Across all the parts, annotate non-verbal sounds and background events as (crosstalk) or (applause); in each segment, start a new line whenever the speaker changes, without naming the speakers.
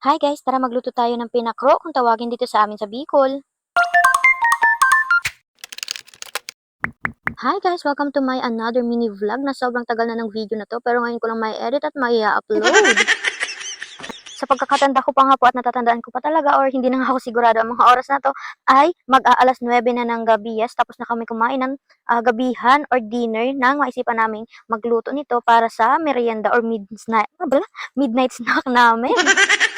Hi guys, tara magluto tayo ng pinakro kung tawagin dito sa amin sa Bicol. Hi guys, welcome to my another mini vlog na sobrang tagal na ng video na to pero ngayon ko lang may edit at may upload. (laughs) sa pagkakatanda ko pa nga po at natatandaan ko pa talaga or hindi na nga ako sigurado ang mga oras na to ay mag-aalas 9 na ng gabi yes, tapos na kami kumain ng ah, gabihan or dinner nang maisipan naming magluto nito para sa merienda or midnight, ba? midnight snack namin. (laughs)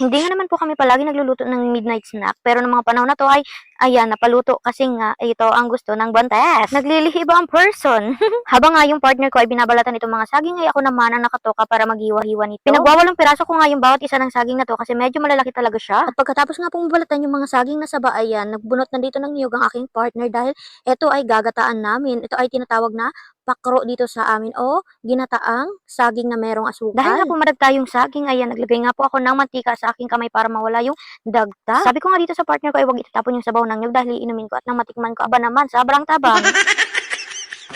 Hindi nga naman po kami palagi nagluluto ng midnight snack, pero ng mga panahon na to ay, ayan, napaluto kasi nga ito ang gusto ng bantes. Naglilihi ba ang person? (laughs) Habang nga yung partner ko ay binabalatan itong mga saging, ay ako naman ang nakatoka para maghiwa-hiwa nito. Pinagwawalong piraso ko nga yung bawat isa ng saging na to kasi medyo malalaki talaga siya. At pagkatapos nga pong balatan yung mga saging na saba, ayan, nagbunot na dito ng niyog ang aking partner dahil ito ay gagataan namin. Ito ay tinatawag na pakro dito sa amin o ginataang saging na merong asukal. Dahil nga pumadag tayong saging, ayan, naglagay nga po ako ng mantika sa aking kamay para mawala yung dagta. Sabi ko nga dito sa partner ko ay huwag itatapon yung sabaw ng nyug dahil iinumin ko at nang matikman ko, aba naman, sobrang tabang. (laughs)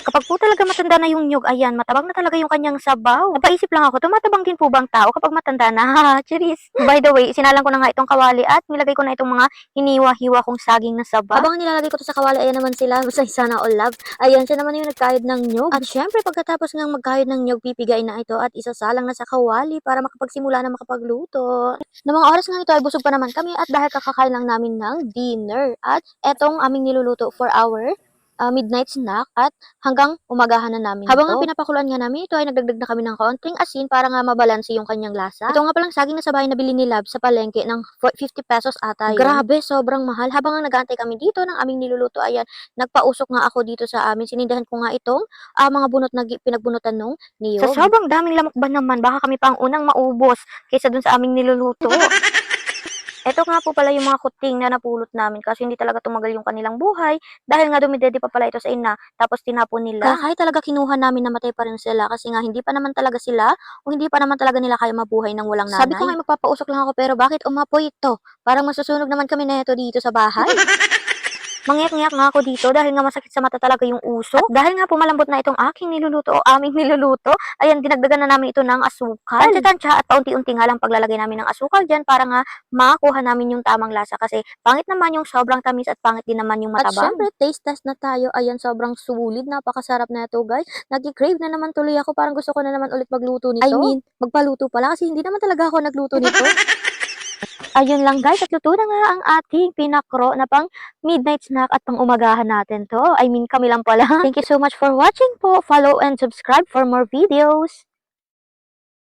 Kapag po talaga matanda na yung nyug, ayan, matabang na talaga yung kanyang sabaw. Napaisip lang ako, tumatabang din po bang tao kapag matanda na? (laughs) Cheers! By the way, sinalang ko na nga itong kawali at nilagay ko na itong mga hiniwa-hiwa kong saging na sabaw. Habang nilalagay ko to sa kawali, ayan naman sila, basta sana all love. Ayan, siya naman yung nagkayod ng nyug. At syempre, pagkatapos ng magkayod ng nyug, pipigay na ito at isasalang na sa kawali para makapagsimula na makapagluto. Na mga oras nga ito ay busog pa naman kami at dahil kakakain lang namin ng dinner. At etong aming niluluto for our ah, midnight snack at hanggang umagahan na namin Habang
ito.
pinapakuluan nga namin ito ay nagdagdag na kami ng kaunting asin para nga mabalanse yung kanyang lasa. Ito nga palang saging na sa bahay na bili ni Lab sa palengke ng 50 pesos ata yun. Grabe, sobrang mahal. Habang nga nag kami dito ng aming niluluto, ayan, nagpausok nga ako dito sa amin. Sinindahan ko nga itong ah, mga bunot na pinagbunutan nung niyog. Sa sobrang daming lamok ba naman, baka kami pa ang unang maubos kaysa dun sa aming niluluto. (laughs) Ito nga po pala yung mga kuting na napulot namin kasi hindi talaga tumagal yung kanilang buhay dahil nga dumidede pa pala ito sa ina tapos tinapon nila. Kahit talaga kinuha namin namatay pa rin sila kasi nga hindi pa naman talaga sila o hindi pa naman talaga nila kaya mabuhay ng walang nanay. Sabi ko nga magpapausok lang ako pero bakit umapoy ito? Parang masusunog naman kami na ito dito sa bahay. (laughs) Mangiyak-ngiyak nga ako dito dahil nga masakit sa mata talaga yung uso. At dahil nga pumalambot na itong aking niluluto o aming (laughs) niluluto, ayan, dinagdagan na namin ito ng asukal. Tansya-tansya at paunti-unti nga lang paglalagay namin ng asukal dyan para nga makakuha namin yung tamang lasa kasi pangit naman yung sobrang tamis at pangit din naman yung
At
matabang.
syempre,
taste test na tayo. Ayan, sobrang sulit. Napakasarap na ito, guys. Nag-crave na naman tuloy ako. Parang gusto ko na naman ulit magluto nito.
I mean,
magpaluto pala kasi hindi naman talaga ako nagluto nito. (laughs) Ayun lang guys, at luto na nga ang ating pinakro na pang midnight snack at pang umagahan natin to. I mean, kami lang pala. (laughs) Thank you so much for watching po. Follow and subscribe for more videos.